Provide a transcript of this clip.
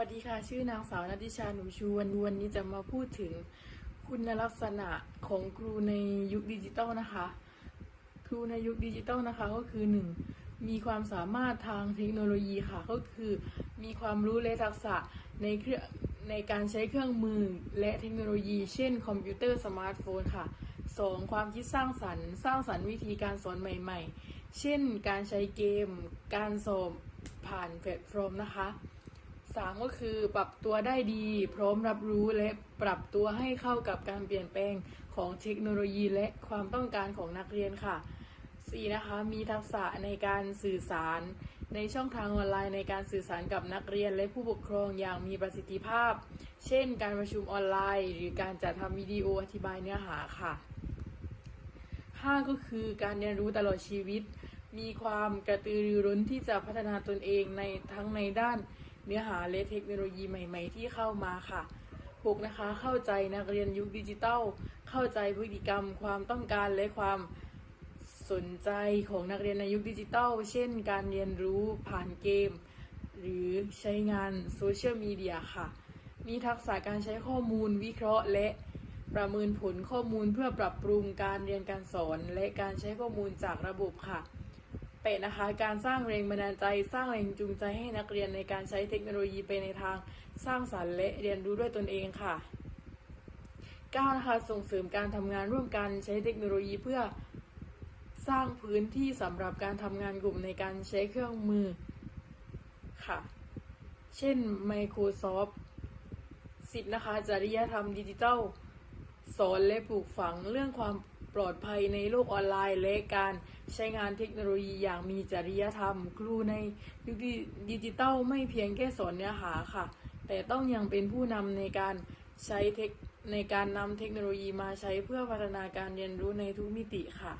วัสดีค่ะ ชื่อนางสาวนัทิชาหนูชวนวันนี้จะมาพูดถึงคุณลักษณะของครูในยุคดิจิตอลนะคะ ครูในยุคดิจิตอลนะคะก็คือหนึ่งมีความสามารถทางเทคโนโลยีค่ะ ก็คือ มีความรู้และทักษะในเครื่องในการใช้เครื่องมือและเทคโนโลยี เช่น คอมพิวเตอร์สมาร์ทโฟนค่ะสองความคิดสร้างสรรค์ สร้างสรรค์วิธีการสอนใหม่ ๆ เช่น การใช้เกม การสอบผ่านแพลตฟอร์มนะคะ สามก็คือปรับตัวได้ดี พร้อมรับรู้และปรับตัวให้เข้ากับการเปลี่ยนแปลงของเทคโนโลยีและความต้องการของนักเรียนค่ะสี่นะคะมีทักษะในการสื่อสาร ในช่องทางออนไลน์ในการสื่อสารกับนักเรียนและผู้ปกครองอย่างมีประสิทธิภาพ เช่น การประชุมออนไลน์ หรือการจัดทำวิดีโออธิบายเนื้อหาค่ะห้าก็คือการเรียนรู้ตลอดชีวิต มีความกระตือรือร้นที่จะพัฒนาตนเองในทั้งในด้าน เนื้อหาและเทคโนโลยีใหม่ ๆ ที่เข้ามาค่ะ 6. นะคะ เข้าใจนักเรียนยุคดิจิตัล เข้าใจพฤติกรรมความต้องการและความสนใจของนักเรียนในยุคดิจิตัล เช่น การเรียนรู้ผ่านเกม หรือใช้งานโซเชียลมีเดียค่ะ มีทักษะการใช้ข้อมูลวิเคราะห์ และประเมินผลข้อมูลเพื่อปรับปรุงการเรียนการสอน และการใช้ข้อมูลจากระบบค่ะ แปดนะคะ การสร้างแรงบันดาลใจ สร้างแรงจูงใจให้นักเรียนในการใช้เทคโนโลยีไปในทางสร้างสรรค์และเรียนรู้ด้วยตนเองค่ะ 9. นะคะส่งเสริมการทำงานร่วมกันใช้เทคโนโลยีเพื่อสร้างพื้นที่สำหรับการทำงานกลุ่มในการใช้เครื่องมือค่ะ เช่น Microsoft 10. นะคะจริยธรรมดิจิทัลสอนและปลูกฝังเรื่องความ ปลอดภัยในโลกออนไลน์ และการใช้งานเทคโนโลยีอย่างมีจริยธรรม ครูในยุคดิจิตัลไม่เพียงแค่สอนเนื้อหาค่ะ แต่ต้องยังเป็นผู้นำในการใช้เทคในการนำเทคโนโลยีมาใช้เพื่อพัฒนาการเรียนรู้ในทุกมิติค่ะ